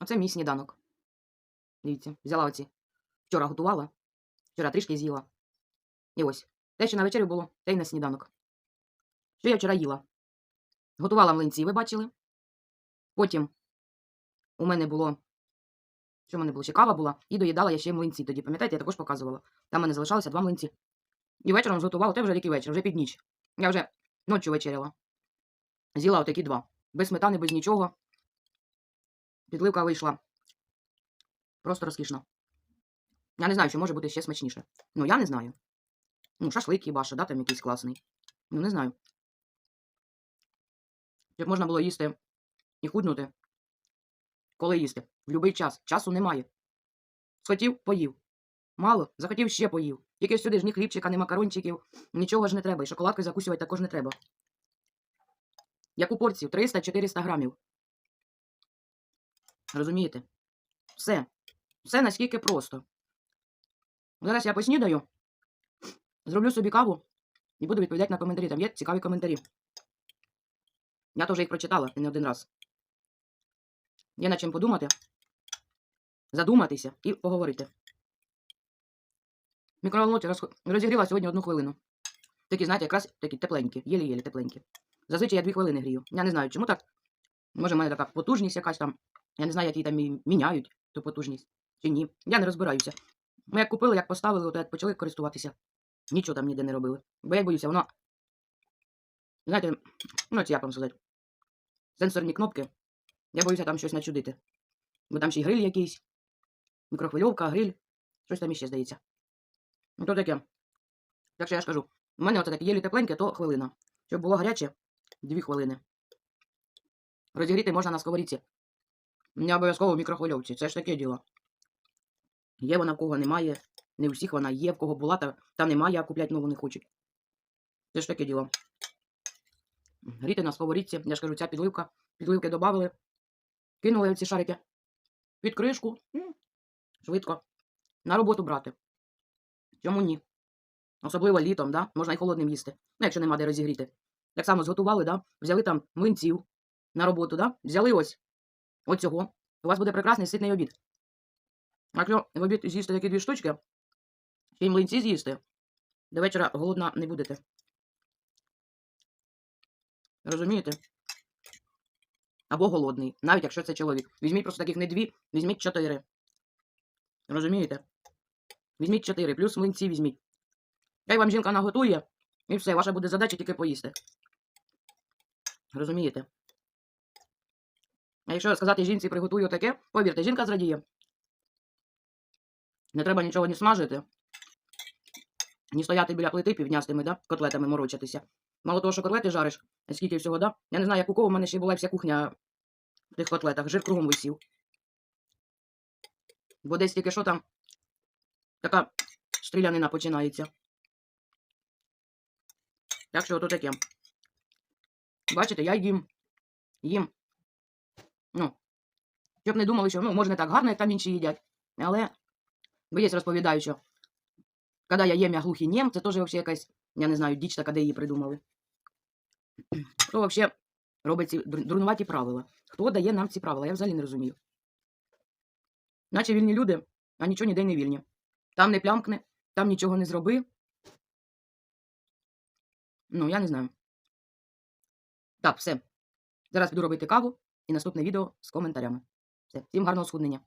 Оце мій сніданок. Дивіться, взяла оці. Вчора готувала, вчора трішки з'їла. І ось. Те, що на вечерю було, те й на сніданок. Що я вчора їла? Готувала млинці, ви бачили. Потім у мене було. Що в мене було? Ще кава була, і доїдала я ще млинці тоді. Пам'ятаєте, я також показувала. Там в мене залишалося два млинці. І вечором зготувала, те вже який вечір, вже під ніч. Я вже ночі вечеряла. З'їла отакі два. Без сметани, без нічого. Підливка вийшла. Просто розкішно. Я не знаю, що може бути ще смачніше. Ну, я не знаю. Ну, шашлик хіба да, там якийсь класний. Ну, не знаю. Щоб можна було їсти і худнути. Коли їсти? В будь-який час. Часу немає. Схотів, поїв. Мало, захотів ще поїв. Тільки сюди ж ні хлібчика, ні макарончиків, нічого ж не треба. І шоколадки закусувати також не треба. Яку порцію? 300-400 грамів. Розумієте? Все. Все наскільки просто. Зараз я поснідаю, зроблю собі каву і буду відповідати на коментарі. Там є цікаві коментарі. Я теж їх прочитала не один раз. Є над чим подумати, задуматися і поговорити. Мікроволновці розігріла сьогодні одну хвилину. Такі, знаєте, якраз такі тепленькі, єлі-єлі тепленькі. Зазвичай я дві хвилини грію. Я не знаю, чому так. Може, в мене така потужність якась там. Я не знаю, як її там міняють, ту потужність. Чи ні. Я не розбираюся. Ми як купили, як поставили, то як почали користуватися. Нічого там ніде не робили. Бо я боюся, воно. Знаєте, ну це як вам сказати. Сенсорні кнопки. Я боюся там щось начудити. Бо там ще й гриль якийсь. Мікрохвильовка, гриль. Щось там іще здається. Ну то таке. Так що я ж кажу, у мене оце таке єлі тепленьке, то хвилина. Щоб було гаряче, дві хвилини. Розігріти можна на сковорідці. Не обов'язково в мікрохвильовці. Це ж таке діло. Є вона в кого немає. Не у всіх вона є, в кого була, та, та немає, а куплять нову не хочуть. Це ж таке діло. Гріти на сковорідці, я ж кажу, ця підливка. Підливки додали. Кинули ці шарики під кришку. Швидко. На роботу брати. Чому ні? Особливо літом, да? можна і холодним їсти. Ну, якщо нема де розігріти. Так само зготували, да? взяли там млинців на роботу, да? взяли ось оцього. У вас буде прекрасний ситний обід. Якщо в обід з'їсти такі дві штучки, ще й млинці з'їсти, до вечора голодна не будете. Розумієте? Або голодний, навіть якщо це чоловік. Візьміть просто таких не дві, візьміть чотири. Розумієте? Візьміть чотири, плюс млинці візьміть. Хай вам жінка наготує, і все, ваша буде задача тільки поїсти. Розумієте? А якщо сказати жінці приготую таке, повірте, жінка зрадіє. Не треба нічого ні смажити, ні стояти біля плити півдня з тими, да, котлетами морочитися. Мало того, що котлети жариш, скільки всього, да? Я не знаю, як у кого в мене ще була вся кухня в тих котлетах, жир кругом висів. Бо десь тільки що там така стрілянина починається. Так що ото таке. Бачите, я їм. Їм. Ну, щоб не думали, що ну, може не так гарно, як там інші їдять. Але бо є розповідаю, що коли я їм, я глухий нєм, це теж взагалі якась, я не знаю, діч така, де її придумали. Хто взагалі робить ці дурнуваті правила? Хто дає нам ці правила? Я взагалі не розумію. Наче вільні люди, а нічого ніде не вільні. Там не плямкне, там нічого не зроби. Ну, я не знаю. Так, все. Зараз буду робити каву і наступне відео з коментарями. Все. Всім гарного схуднення.